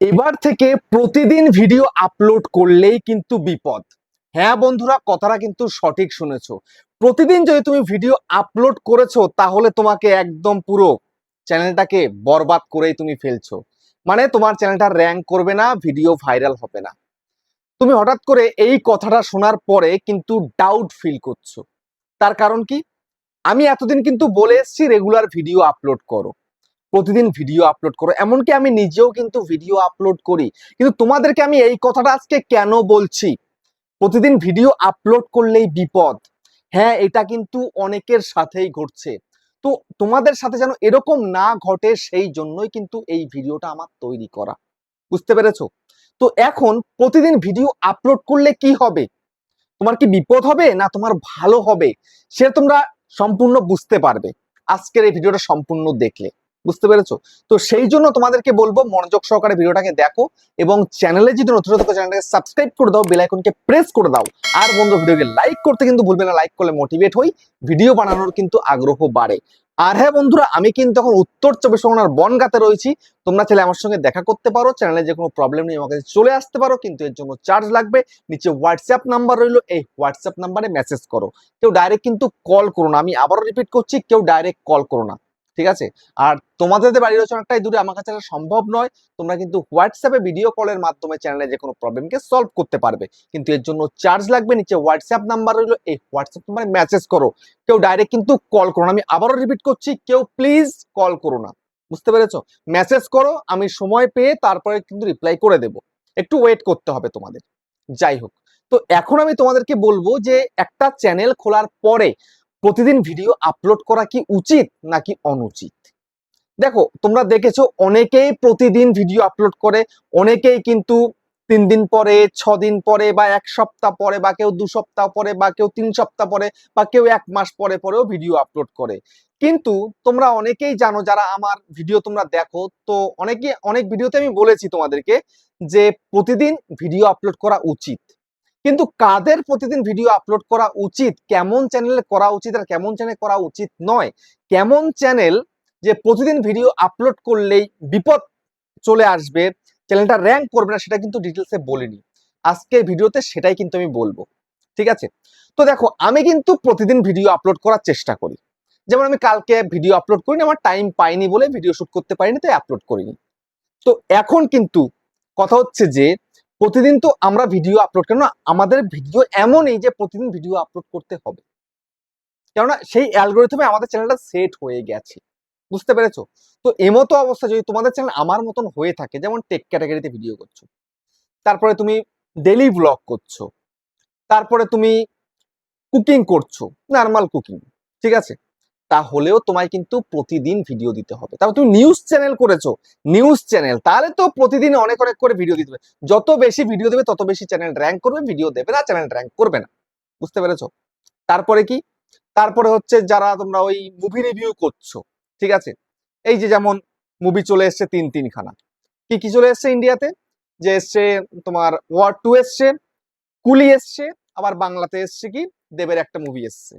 এবার থেকে প্রতিদিন ভিডিও আপলোড করলেই কিন্তু বিপদ। হ্যাঁ বন্ধুরা, কথাটা কিন্তু সঠিক শুনেছো। প্রতিদিন যদি তুমি ভিডিও আপলোড করেছ, তাহলে তোমাকে একদম পুরো চ্যানেলটাকে বরবাদ করেই তুমি ফেলছো। মানে তোমার চ্যানেলটা র্যাঙ্ক করবে না ভিডিও ভাইরাল হবে না। তুমি হঠাৎ করে এই কথাটা শোনার পরে কিন্তু ডাউট ফিল করছ। তার কারণ কি? আমি এতদিন কিন্তু বলে এসেছি রেগুলার ভিডিও আপলোড করো। প্রতিদিন ভিডিও আপলোড করো। এমনকি আমি নিজেও কিন্তু ভিডিও আপলোড করি। কিন্তু তোমাদেরকে আমি এই কথাটা আজকে কেন বলছি? প্রতিদিন ভিডিও আপলোড করলেই বিপদ। হ্যাঁ এটা কিন্তু অনেকের সাথেই ঘটছে। তো তোমাদের সাথে যেন এরকম না ঘটে, সেই জন্যই কিন্তু এই ভিডিওটা আমার তৈরি করা। বুঝতে পেরেছ? তো এখন প্রতিদিন ভিডিও আপলোড করলে কি হবে? তোমার কি বিপদ হবে না তোমার ভালো হবে? সে তোমরা সম্পূর্ণ বুঝতে পারবে। আজকের এই ভিডিওটা সম্পূর্ণ দেখলে। বুঝতে পেরেছ? তো সেই জন্য তোমাদেরকে বলব, মনোযোগ সহকারে ভিডিওটাকে দেখো এবং চ্যানেলে যদি নতুন নতুন চ্যানেলটাকে সাবস্ক্রাইব করে দাও বেল আইকনকে প্রেস করে দাও। আর বন্ধু, ভিডিওকে লাইক করতে কিন্তু ভুলবে না লাইক করলে মোটিভেট হই ভিডিও বানানোর কিন্তু আগ্রহ বাড়ে। আর হ্যাঁ বন্ধুরা, আমি কিন্তু এখন উত্তর চব্বিশ পরগনার বনগাতে রয়েছি। তোমরা চাইলে আমার সঙ্গে দেখা করতে পারো চ্যানেলে যে কোনো প্রবলেম নেই, আমার কাছে চলে আসতে পারো, কিন্তু এর জন্য চার্জ লাগবে। নিচে হোয়াটসঅ্যাপ নাম্বার রইল, এই হোয়াটসঅ্যাপ নাম্বারে মেসেজ করো। কেউ ডাইরেক্ট কিন্তু কল করো না, আমি আবারও রিপিট করছি, কেউ ডাইরেক্ট কল করো না। ঠিক আছে? আর তোমাদের বাড়ি রয়েছে অনেকটাই দূরে আমার কাছে সম্ভব নয়। তোমরা কিন্তু হোয়াটসঅ্যাপে ভিডিও কলের মাধ্যমে চ্যানেলে যে কোনো প্রবলেমকে সলভ করতে পারবে। কিন্তু এর জন্য চার্জ লাগবে নিচে হোয়াটসঅ্যাপ নাম্বার রইল। এই হোয়াটসঅ্যাপ নাম্বারে মেসেজ করো। কেউ ডাইরেক্ট কিন্তু কল করো না। আমি আবারও রিপিট করছি, কেউ প্লিজ কল করো না। বুঝতে পেরেছ? মেসেজ করো, আমি সময় পেয়ে তারপরে কিন্তু রিপ্লাই করে দেব। একটু ওয়েট করতে হবে তোমাদের। যাই হোক। তো এখন আমি তোমাদেরকে বলব যে একটা চ্যানেল খোলার পরে প্রতিদিন ভিডিও আপলোড করা কি উচিত নাকি অনুচিত? দেখো, তোমরা দেখেছ অনেকেই প্রতিদিন ভিডিও আপলোড করে, অনেকেই কিন্তু তিন দিন পরে, ছ দিন পরে, বা এক সপ্তাহ পরে, বা কেউ দু সপ্তাহ পরে, বা কেউ তিন সপ্তাহ পরে, বা কেউ এক মাস পরে, পরেও ভিডিও আপলোড করে। কিন্তু তোমরা অনেকেই জানো, যারা আমার ভিডিও তোমরা দেখো, তো অনেকে, অনেক ভিডিওতে আমি বলেছি তোমাদেরকে যে প্রতিদিন ভিডিও আপলোড করা উচিত। কিন্তু কাদের প্রতিদিন ভিডিও আপলোড করা উচিত? কেমন চ্যানেলে করা উচিত আর কেমন চ্যানেল করা উচিত নয়? কেমন চ্যানেল যে প্রতিদিন ভিডিও আপলোড করলেই বিপদ চলে আসবে চ্যানেলটা র্যাঙ্ক করবে না, সেটা কিন্তু ডিটেলসে বলিনি। আজকের ভিডিওতে সেটাই কিন্তু আমি বলব। ঠিক আছে? তো দেখো, আমি কিন্তু প্রতিদিন ভিডিও আপলোড করার চেষ্টা করি। যেমন আমি কালকে ভিডিও আপলোড করিনি, আমার টাইম পাইনি বলে ভিডিও শুট করতে পারিনি, তাই আপলোড করিনি। তো এখন কিন্তু কথা হচ্ছে যে প্রতিদিন তো আমরা ভিডিও আপলোড কেন আমাদের ভিডিও এমনই যে প্রতিদিন ভিডিও আপলোড করতে হবে। কেননা সেই অ্যালগোরিথমে আমাদের চ্যানেলটা সেট হয়ে গেছে। বুঝতে পেরেছ? তো এমতো অবস্থা যদি তোমাদের চ্যানেল আমার মতন হয়ে থাকে, যেমন টেক ক্যাটাগরিতে ভিডিও করছ, তারপরে তুমি ডেলি ব্লগ করছ, তারপরে তুমি কুকিং করছ নর্মাল কুকিং ঠিক আছে? তাহলেও তোমায় কিন্তু প্রতিদিন ভিডিও দিতে হবে। তারপর তুমি নিউজ চ্যানেল করেছ নিউজ চ্যানেল তাহলে তো প্রতিদিন অনেক অনেক করে ভিডিও দিতে হবে। যত বেশি ভিডিও দেবে, তত বেশি চ্যানেল র্যাঙ্ক করবে ভিডিও দেবে না চ্যানেল র্যাঙ্ক করবে না। বুঝতে পেরেছ? তারপরে কি? তারপরে হচ্ছে যারা তোমরা ওই মুভি রিভিউ করছ, ঠিক আছে? এই যে যেমন মুভি চলে এসছে তিন তিনখানা। কি কি চলে এসছে ইন্ডিয়াতে যে এসছে তোমার ওয়ার টু এসছে, কুলি এসছে, আবার বাংলাতে এসছে কি? দেবের একটা মুভি এসছে।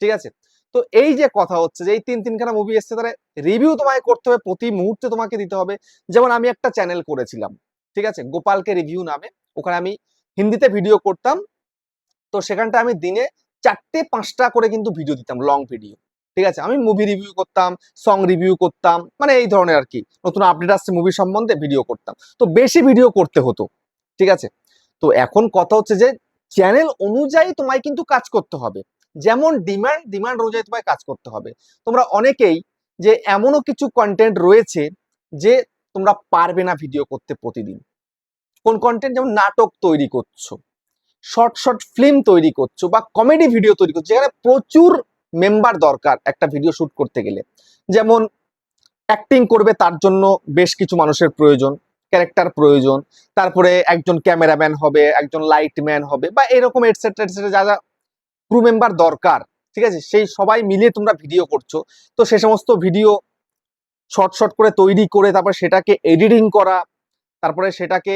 ঠিক আছে? তো এই যে কথা হচ্ছে যে এই তিন তিনখানা মুভি এসছে তারা রিভিউ তোমাকে করতে হবে, প্রতি মুহূর্তে তোমাকে দিতে হবে। যেমন আমি একটা চ্যানেল করেছিলাম, ঠিক আছে? গোপালকে রিভিউ নামে। ওখানে আমি হিন্দিতে ভিডিও করতাম। তো সেখানটা আমি দিনে চারটে, পাঁচটা করে কিন্তু ভিডিও দিতাম লং ভিডিও ঠিক আছে? আমি মুভি রিভিউ করতাম সং রিভিউ করতাম মানে এই ধরনের আর কি। নতুন আপডেট আসছে মুভি সম্বন্ধে ভিডিও করতাম। তো বেশি ভিডিও করতে হতো, ঠিক আছে? তো এখন কথা হচ্ছে যে চ্যানেল অনুযায়ী তোমায় কিন্তু কাজ করতে হবে। যেমন ডিমান্ড ডিমান্ড অনুযায়ী তোমায় কাজ করতে হবে। তোমরা অনেকেই যে এমনও কিছু কন্টেন্ট রয়েছে যে তোমরা পারবে না ভিডিও করতে প্রতিদিন। কোন কন্টেন্ট যেমন নাটক তৈরি করছ শর্ট শর্ট ফিল্ম তৈরি করছ বা কমেডি ভিডিও তৈরি করছ, যেখানে প্রচুর মেম্বার দরকার একটা ভিডিও শুট করতে গেলে। যেমন অ্যাক্টিং করবে তার জন্য বেশ কিছু মানুষের প্রয়োজন ক্যারেক্টার প্রয়োজন, তারপরে একজন ক্যামেরাম্যান হবে, একজন লাইটম্যান হবে বা এরকম এটসেট্রা এটসেট্রা যা যা ক্রু মেম্বার দরকার, ঠিক আছে? সেই সবাই মিলে তোমরা ভিডিও করছ। তো সে সমস্ত ভিডিও শর্ট শর্ট করে তৈরি করে তারপর সেটাকে এডিটিং করা, তারপরে সেটাকে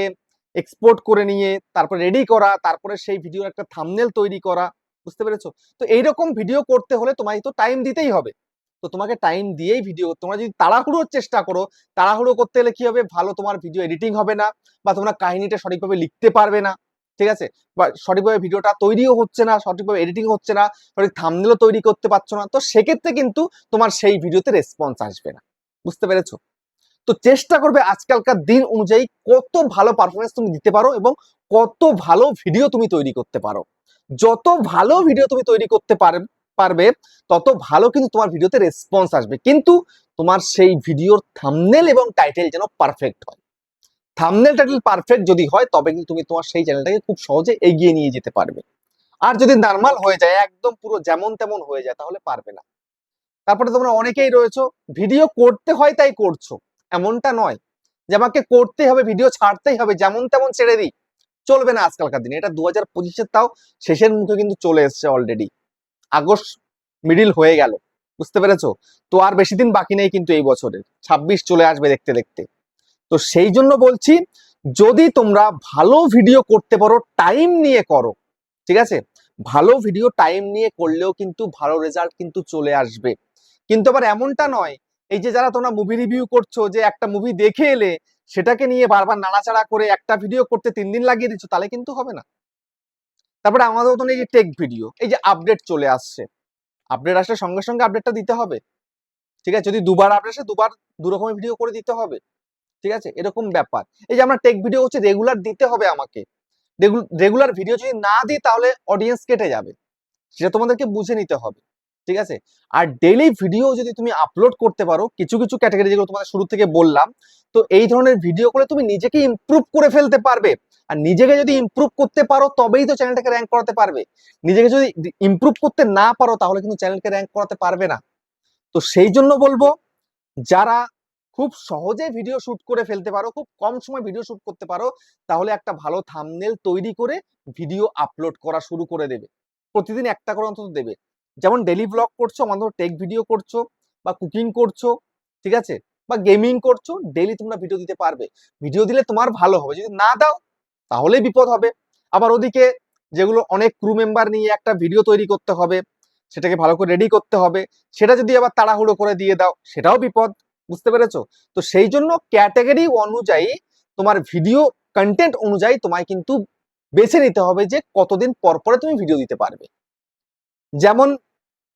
এক্সপোর্ট করে নিয়ে, তারপর রেডি করা, তারপরে সেই ভিডিওর একটা থামনেল তৈরি করা, বুঝতে পেরেছ? তো এইরকম ভিডিও করতে হলে তোমায় তো টাইম দিতেই হবে। তো তোমাকে টাইম দিয়েই ভিডিও তোমরা যদি তাড়াহুড়োর চেষ্টা করো, তাড়াহুড়ো করতে গেলে কি হবে? ভালো তোমার ভিডিও এডিটিং হবে না বা তোমরা কাহিনীটা সঠিকভাবে লিখতে পারবে না। ঠিক আছে? বা সঠিকভাবে ভিডিওটা তৈরিও হচ্ছে না, সঠিকভাবে এডিটিং হচ্ছে না, সঠিক থামনেলও তৈরি করতে পারছ না, তো সেক্ষেত্রে কিন্তু তোমার সেই ভিডিওতে রেসপন্স আসবে না। বুঝতে পেরেছ? তো চেষ্টা করবে আজকালকার দিন অনুযায়ী কত ভালো পারফরমেন্স তুমি দিতে পারো এবং কত ভালো ভিডিও তুমি তৈরি করতে পারো। যত ভালো ভিডিও তুমি তৈরি করতে পার- পারবে, তত ভালো কিন্তু তোমার ভিডিওতে রেসপন্স আসবে। কিন্তু তোমার সেই ভিডিওর থামনেল এবং টাইটেল যেন পারফেক্ট হয়। থামনেল টাইটেল পারফেক্ট যদি হয়, তবে কিন্তু তুমি তোমার সেই চ্যানেলটাকে খুব সহজে এগিয়ে নিয়ে যেতে পারবে। আর যদি নর্মাল হয়ে যায়, একদম পুরো যেমন তেমন হয়ে যায়, তাহলে পারবে না। তারপরে তোমরা অনেকেই রয়েছো ভিডিও করতে হয় তাই করছ। এমনটা নয় যে আমাকে করতে হবে ভিডিও ছাড়তেই হবে, যেমন তেমন ছেড়ে দিই। চলবে না আজকালকার দিনে। এটা দু হাজার পঁচিশের তাও শেষের মুখে কিন্তু চলে এসছে অলরেডি আগস্ট মিডিল হয়ে গেল। বুঝতে পেরেছ? তো আর বেশি দিন বাকি নেই কিন্তু এই বছরের। ছাব্বিশ চলে আসবে দেখতে দেখতে। তো সেই জন্য বলছি, যদি তোমরা ভালো ভিডিও করতে পারো টাইম নিয়ে করো, ঠিক আছে? ভালো ভিডিও টাইম নিয়ে করলেও কিন্তু ভালো রেজাল্ট কিন্তু চলে আসবে। কিন্তু আবার এমনটা নয়, এই যে যারা তোমরা মুভি রিভিউ করছ, যে একটা মুভি দেখে এলে সেটাকে নিয়ে বারবার নাড়াচাড়া করে একটা ভিডিও করতে তিন দিন লাগিয়ে দিচ্ছ, তাহলে কিন্তু হবে না। তারপরে আমাদের মতন এই যে টেক ভিডিও এই যে আপডেট চলে আসছে। আপডেট আসলে সঙ্গে সঙ্গে আপডেটটা দিতে হবে। ঠিক আছে? যদি দুবার আপডেট আসে, দুবার দু রকমের ভিডিও করে দিতে হবে। ঠিক আছে? এরকম ব্যাপার। এই যে আমরা টেক ভিডিও হচ্ছে রেগুলার দিতে হবে আমাকে। রেগুলার ভিডিও যদি না দিই তাহলে অডিয়েন্স কেটে যাবে। সেটা তোমাদেরকে বুঝে নিতে হবে। ঠিক আছে? আর ডেইলি ভিডিও যদি তুমি আপলোড করতে পারো, কিছু কিছু ক্যাটাগরি যেগুলো তোমাদের শুরু থেকে বললাম, তো এই ধরনের ভিডিও করে তুমি নিজেকে ইমপ্রুভ করে ফেলতে পারবে। আর নিজেকে যদি ইমপ্রুভ করতে পারো, তবেই তো চ্যানেলটাকে র্যাঙ্ক করাতে পারবে। নিজেকে যদি ইমপ্রুভ করতে না পারো, তাহলে কিন্তু চ্যানেলকে র্যাঙ্ক করাতে পারবে না। তো সেই জন্য বলব, যারা খুব সহজে ভিডিও শুট করে ফেলতে পারো, খুব কম সময় ভিডিও শুট করতে পারো, তাহলে একটা ভালো থামনেল তৈরি করে ভিডিও আপলোড করা শুরু করে দেবে। প্রতিদিন একটা করে অন্তত দেবে। যেমন ডেলি ব্লগ করছ আমাদের টেক ভিডিও করছ, বা কুকিং করছ, ঠিক আছে? বা গেমিং করছ ডেলি তোমরা ভিডিও দিতে পারবে। ভিডিও দিলে তোমার ভালো হবে। যদি না দাও তাহলে বিপদ হবে। আবার ওদিকে যেগুলো অনেক ক্রু মেম্বার নিয়ে একটা ভিডিও তৈরি করতে হবে, সেটাকে ভালো করে রেডি করতে হবে। সেটা যদি আবার তাড়াহুড়ো করে দিয়ে দাও, সেটাও বিপদ। বুঝতে পেরেছ? তো সেই জন্য ক্যাটাগরি অনুযায়ী তোমার ভিডিও কন্টেন্ট অনুযায়ী তোমায় কিন্তু বেছে নিতে হবে যে কতদিন পর পরে তুমি ভিডিও দিতে পারবে। যেমন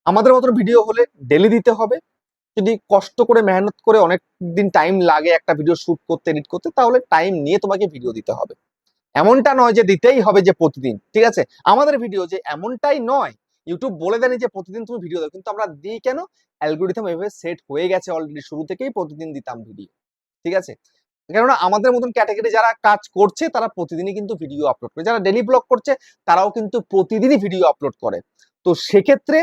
আমাদের মতন ভিডিও হলে ডেলি দিতে হবে। যদি কষ্ট করে মেহনত করে অনেক দিন টাইম লাগে একটা ভিডিও শুট করতে এডিট করতে, তাহলে টাইম নিয়ে তোমাকে ভিডিও দিতে হবে। এমনটা নয় যে দিতেই হবে যে প্রতিদিন, ঠিক আছে? আমাদের ভিডিও যে এমনটাই নয় ইউটিউব বলে দেয়নি যে প্রতিদিন তুমি ভিডিও দাও, কিন্তু আমরা দিই কেন? অ্যালগোরিথম এভাবে সেট হয়ে গেছে অলরেডি শুরু থেকেই প্রতিদিন দিতাম ভিডিও ঠিক আছে? কেননা আমাদের মতন ক্যাটাগরি যারা কাজ করছে, তারা প্রতিদিনই কিন্তু ভিডিও আপলোড করে। যারা ডেলি ব্লগ করছে, তারাও কিন্তু প্রতিদিনই ভিডিও আপলোড করে। তো সেক্ষেত্রে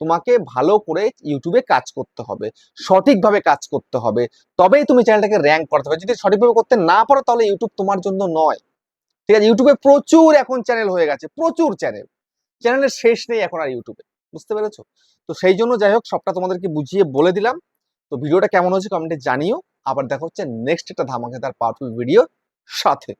তোমাকে ভালো করে ইউটিউবে কাজ করতে হবে, সঠিকভাবে কাজ করতে হবে। তবেই তুমি চ্যানেলটাকে র্যাঙ্ক করতে হবে যদি সঠিকভাবে করতে না পারো, তাহলে ইউটিউব তোমার জন্য নয়। ঠিক আছে? ইউটিউবে প্রচুর এখন চ্যানেল হয়ে গেছে, প্রচুর চ্যানেল চ্যানেলের শেষ নেই এখন আর ইউটিউবে বুঝতে পেরেছ? তো সেই জন্য যাই হোক, সবটা তোমাদেরকে বুঝিয়ে বলে দিলাম। তো ভিডিওটা কেমন হয়েছে কমেন্টে জানিও। আবার দেখা হচ্ছে নেক্সট একটা ধামাকেদার পাওয়ারফুল ভিডিও সাথে।